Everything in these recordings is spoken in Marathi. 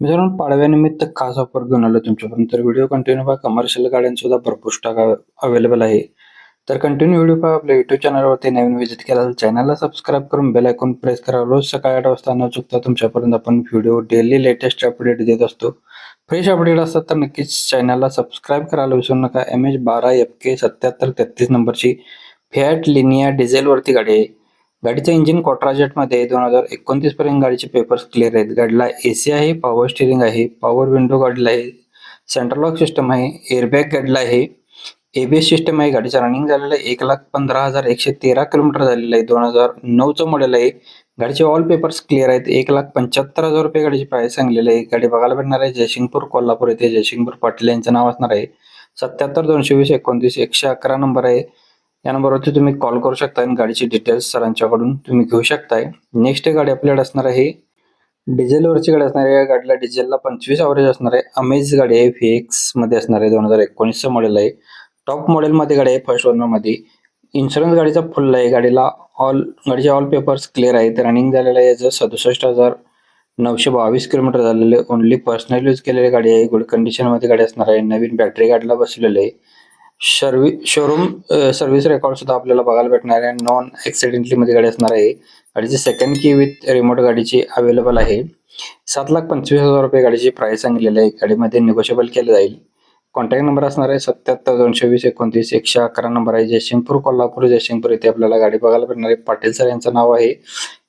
मित्रांनो पाडव्यानिमित्त खास ऑफर घेऊन आलो तुमच्यापर्यंत तर व्हिडिओ कंटिन्यू पहा. कमर्शियल गाड्यांसुद्धा भरपूर स्टॉक अवेलेबल आहे. तर कंटिन्यू व्हिडिओ पहा. आपल्या युट्यूब चॅनलवरती नवीन व्हिजिट केला तर चॅनलला सबस्क्राईब करून बेल आयकॉन प्रेस करा. रोज सकाळी आठ वाजता न चुकता तुमच्यापर्यंत आपण व्हिडिओ डेली लेटेस्ट अपडेट देत असतो. फ्रेश अपडेट असतात तर नक्कीच चॅनलला सबस्क्राईब करायला विसरू नका. एम एच बारा एफ के सत्याहत्तर तेहतीस नंबरची फॅट लिनिया डिझेलवरती गाडी आहे. गाडीचं इंजिनमध्ये दोन हजार एकोणतीस पर्यंत गाडीचे पेपर्स क्लिअर आहेत. गाडीला एसी आहे पॉवर स्टिअरिंग आहे पॉवर विंडो गाडीला आहे सेंट्रल लॉक सिस्टम आहे एअरबॅग गाडीला आहे एबीएस सिस्टम आहे. गाडीचं रनिंग झालेलं आहे. एक लाख पंधरा हजार एकशे तेरा किलोमीटर झालेलं आहे. दोन हजार नऊचं मॉडेल आहे. गाडीचे ऑल पेपर्स क्लिअर आहेत. एक लाख पंच्याहत्तर हजार रुपये गाडीची प्राइस सांगलेली आहे. गाडी बघायला भेटणार आहे. जयसिंगपूर कोल्हापूर येथे जयसिंगपूर पाटील यांचं नाव असणार आहे. सत्याहत्तर दोनशे वीस एकोणतीस एकशे अकरा नंबर आहे. या नंबरवरती तुम्ही कॉल करू शकता आणि गाडीची डिटेल्स सरांच्याकडून तुम्ही घेऊ शकताय. नेक्स्ट गाडी आपल्याकडे असणार आहे. डिझेलवरची गाडी असणार आहे. या गाडीला डिझेलला पंचवीस अवरेज असणार आहे. अमेज गाडी आहे. व्हीएक्समध्ये असणार आहे. दोन हजार एकोणीसचं मॉडेल आहे. टॉप मॉडेलमध्ये गाडी आहे. फर्स्ट ओनरमध्ये इन्शुरन्स गाडीचा फुल आहे. गाडीला ऑल गाडीचे ऑल पेपर्स क्लिअर आहेत रनिंग झालेलं आहे. याचं सदुसष्ट हजार नऊशे बावीस किलोमीटर झालेले ओनली पर्सनल यूज केलेली गाडी आहे. गुड कंडिशनमध्ये गाडी असणार आहे. नवीन बॅटरी गाडीला बसलेली आहे. सर्व्हि शोरूम सर्व्हिस रेकॉर्ड सुद्धा आपल्याला बघायला भेटणार आहे. नॉन ऍक्सिडेंटली मध्ये गाडी असणार आहे. गाडीची सेकंड की विथ रिमोट गाडीची अवेलेबल आहे. सात लाख पंचवीस हजार रुपये गाडीची प्राइस सांगितलेली आहे. गाडीमध्ये निगोशिएबल केलं जाईल. कॉन्टॅक्ट नंबर असणार आहे सत्याहत्तर दोनशे वीस एकोणतीस एकशे अकरा नंबर आहे. जयसिंगपूर कोल्हापूर जयसिंगपूर इथे आपल्याला गाडी बघायला भेटणार आहे. पाटील सर यांचं नाव आहे.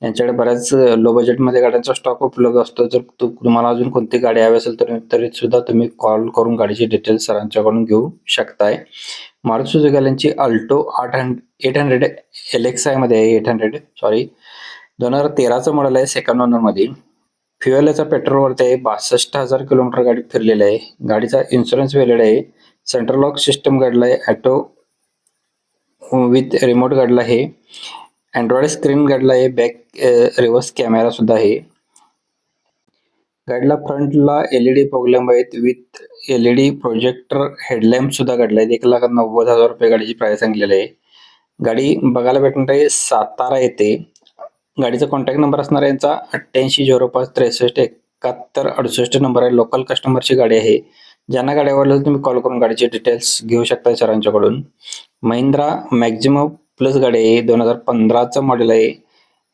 यांच्याकडे बऱ्याच लो बजेटमध्ये गाड्यांचा स्टॉक उपलब्ध असतो. जर तु- तुम्हाला अजून कोणती गाडी हवी असेल तर तरी सुद्धा तुम्ही कॉल करून गाडीची डिटेल्स सरांच्याकडून घेऊ शकताय. मारुती सुझुकी यांची अल्टो आठ hundred eight hundred L X आयमध्ये आहे. एट हंड्रेड सॉरी दोन हजार तेराचं मॉडेल आहे सेकंड ओनरमध्ये फ्युएलचा पेट्रोलवरती आहे बासष्ट हजार किलोमीटर गाडी फिरलेली आहे. गाडीचा इन्शुरन्स वेलेला आहे. सेंट्रल लॉक सिस्टम गाडीला आहे. ॲटो विथ रिमोट गाडीला आहे. अँड्रॉइड स्क्रीन गाडीला आहे. बॅक रिव्हर्स कॅमेरा सुद्धा आहे. गाडीला फ्रंटला एल ई डी प्रॉब्लेम आहेत. With L E D projector headlamp सुद्धा गाडीला आहेत एक लाख नव्वद हजार रुपये गाडीची प्राईस सांगलेली आहे. गाडी बघायला भेटणार आहे. सातारा येथे. गाडीचा कॉन्टॅक्ट नंबर असणार आहे यांचा अठ्ठ्याऐंशी झिरो पाच त्रेसष्ट एकाहत्तर अडुसष्ट नंबर आहे. लोकल कस्टमरची गाडी आहे. ज्यांना गाडी आवडलं तुम्ही कॉल करून गाडीचे डिटेल्स घेऊ शकता सरांच्याकडून. महिंद्रा मॅक्झिमम प्लस गाडी आहे. दोन हजार पंधराचं मॉडेल आहे.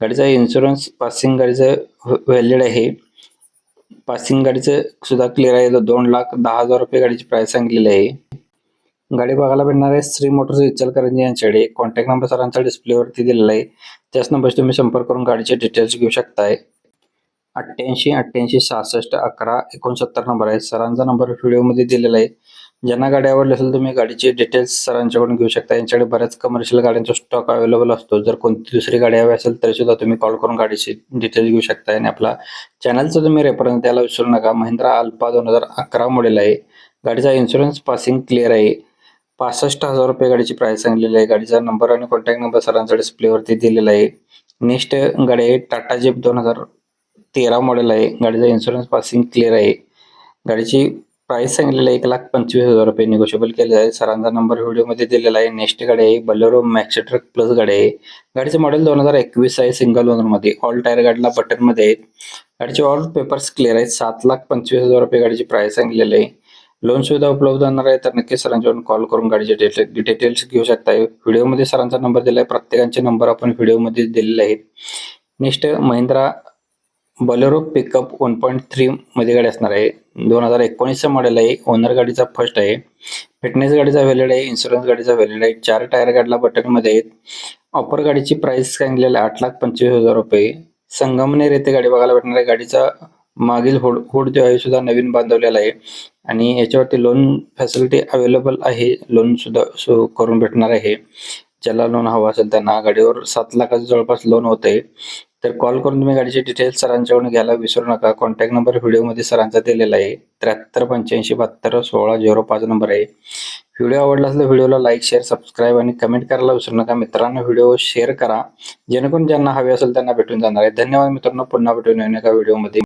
गाडीचा इन्शुरन्स पासिंग गाडीचं व्हॅलिड आहे. पासिंग गाडीचं सुद्धा क्लिअर आहे. दोन लाख दहा हजार रुपये गाडीची प्राईस सांगलेली आहे. गाडी बघायला भेटणार आहे श्री मोटर्स इचलकरंजी यांच्याकडे. कॉन्टॅक्ट नंबर सरांचा डिस्प्लेवरती दिलेला आहे. त्याच नंबरशी तुम्ही संपर्क करून गाडीचे डिटेल्स घेऊ शकताय. अठ्ठ्याऐंशी अठ्ठ्याऐंशी सहासष्ट अकरा एकोणसत्तर नंबर आहे सरांचा नंबर व्हिडिओमध्ये दिलेला आहे. ज्यांना गाडी आवडली असेल तुम्ही गाडीचे डिटेल्स सरांच्याकडून घेऊ शकता. यांच्याकडे बऱ्याच कमर्शियल गाड्यांचा स्टॉक अवेलेबल असतो. जर कोणती दुसरी गाडी हवी असेल तरी सुद्धा तुम्ही कॉल करून गाडीचे डिटेल्स घेऊ शकता. आणि आपला चॅनलचा तुम्ही रेफरन्स द्यायला विसरू नका. महिंद्रा अल्पा दोन हजार अकरा मॉडेल आहे. गाडीचा इन्शुरन्स पासिंग क्लिअर आहे. पासष्ट हजार रुपये गाडीची प्राइस सांगलेली आहे. गाडीचा नंबर आणि कॉन्टॅक्ट नंबर सरांचा डिस्प्लेवरती दिलेला आहे. नेक्स्ट गाडी आहे टाटा जेप दोन हजार तेरा मॉडेल आहे. गाडीचा इन्शुरन्स पासिंग क्लिअर आहे. गाडीची प्राइस सांगलेली आहे एक लाख पंचवीस हजार रुपये. निगोशिएबल केले आहे. सरांचा नंबर व्हिडिओमध्ये दिलेला आहे. नेक्स्ट गाडी आहे बलेरो मॅक्सी ट्रक प्लस गाडी आहे. गाडीचं मॉडेल दोन हजार एकवीस आहे सिंगल ओनरमध्ये ऑल टायर गाडीला बटनमध्ये आहेत. गाडीचे ऑल पेपर्स क्लिअर आहेत. सात लाख पंचवीस हजार रुपये गाडीची प्राइस सांगलेली आहे. लोन सुविधा उपलब्ध होणार आहे तर नक्कीच सरांच्याकडून कॉल करून गाडीचे डिटेल डिटेल्स घेऊ शकताय व्हिडिओमध्ये सरांचा नंबर दिला आहे प्रत्येकांचे नंबर आपण व्हिडिओमध्ये दिलेले आहेत. Next Mahindra Bolero pickup one point three मध्ये गाडी असणार आहे. दोन हजार एकोणीसचं मॉडेल आहे. ओनर गाडीचा फर्स्ट आहे. फिटनेस गाडीचा व्हॅलिड आहे. इन्शुरन्स गाडीचा व्हॅलिड आहे. चार टायर गाडीला बटनमध्ये आहेत. ऑफर गाडीची प्राईस सांगितलेली आहे आठ लाख पंचवीस हजार रुपये. संगमनेर येथे गाडी बघायला भेटणार आहे. गाडीचा मागील होड होड जो आहे सुद्धा नवीन बांधवलेला आहे. आणि याच्यावरती लोन फॅसिलिटी अवेलेबल आहे. लोन सुद्धा सो करून भेटणार आहे. ज्याला लोन हवा असेल त्यांना गाडीवर सात लाखाचं जवळपास लोन होते. तर कॉल करून तुम्ही गाडीचे डिटेल्स सरांच्याकडून घ्यायला विसरू नका. कॉन्टॅक्ट नंबर व्हिडिओमध्ये सरांचा दिलेला आहे. त्र्याहत्तर पंच्याऐंशी बहात्तर सोळा झिरो पाच नंबर आहे. व्हिडिओ आवडला असेल तर व्हिडिओला लाईक शेअर सबस्क्राईब आणि कमेंट करायला विसरू नका. मित्रांनो व्हिडिओ शेअर करा. जेणेकरून ज्यांना हवे असेल त्यांना भेटून जाणार आहे. धन्यवाद मित्रांनो. पुन्हा भेटून येऊ एका व्हिडिओमध्ये